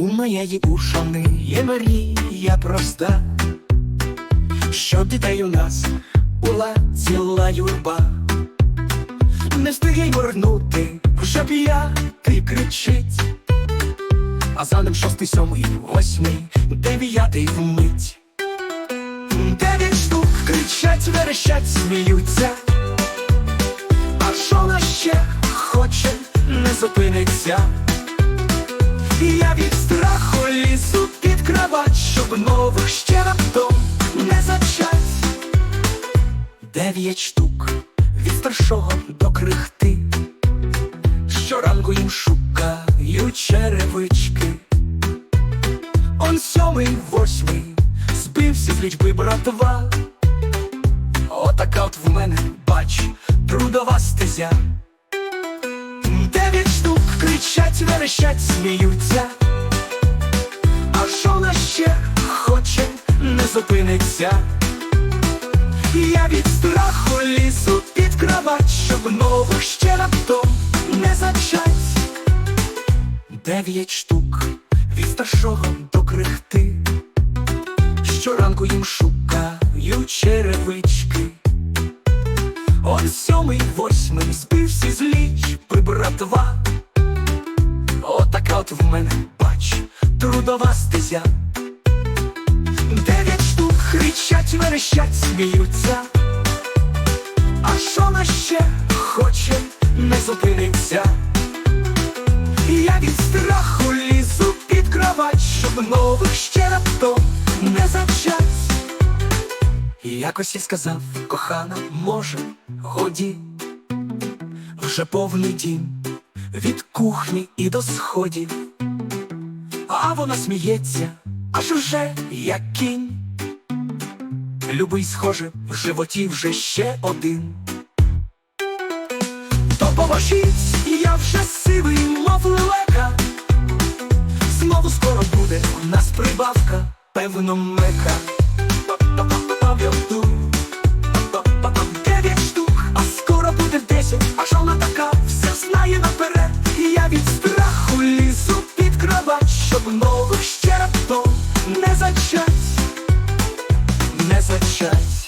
У моєї ушани є мрія проста, щоб дітей у нас була ціла юрба. Не встигай моргнути, вже п'ятий кричить, а за ним шостий, сьомий, восьмий, дев'ятий вмить. Дев'ять штук кричать, верещать, сміються, а що на ще хоче, не зупиниться. Я від страху лізу під кровать, щоб нових ще раптом не зачать. Дев'ять штук від старшого до крихти. Щоранку їм шукають черевички. Он сьомий, восьмий, збився з лічби братва. Отака от в мене, бач, трудова стезя. Верещать, сміються. А що на ще хоче, не зупиниться. Я від страху лізу під кровать, щоб нових ще раптом не зачать. Дев'ять штук від старшого до крихти. Щоранку їм шукають черевички. Он сьомий, восьмий збився з лічби братва. В мене, бач, трудова стезя. Дев'ять штук кричать, верещать, сміються. А що на ще хоче, не зупиниться. Я від страху лізу під кровать, щоб нових ще раптом не зачать. І якось я сказав, кохана, може, ході, вже повний дім від кухні і до сходів. А вона сміється, аж уже як кінь. Любий, схоже, в животі вже ще один. То поможіть, і я вже сивий, мов лелека. Знову скоро буде у нас прибавка, певно, мека. Дев'ять штук, а скоро буде десять, аж вона така все знає наперед. І я від страху лізу щоб нових ще раптом не зачать, не зачать.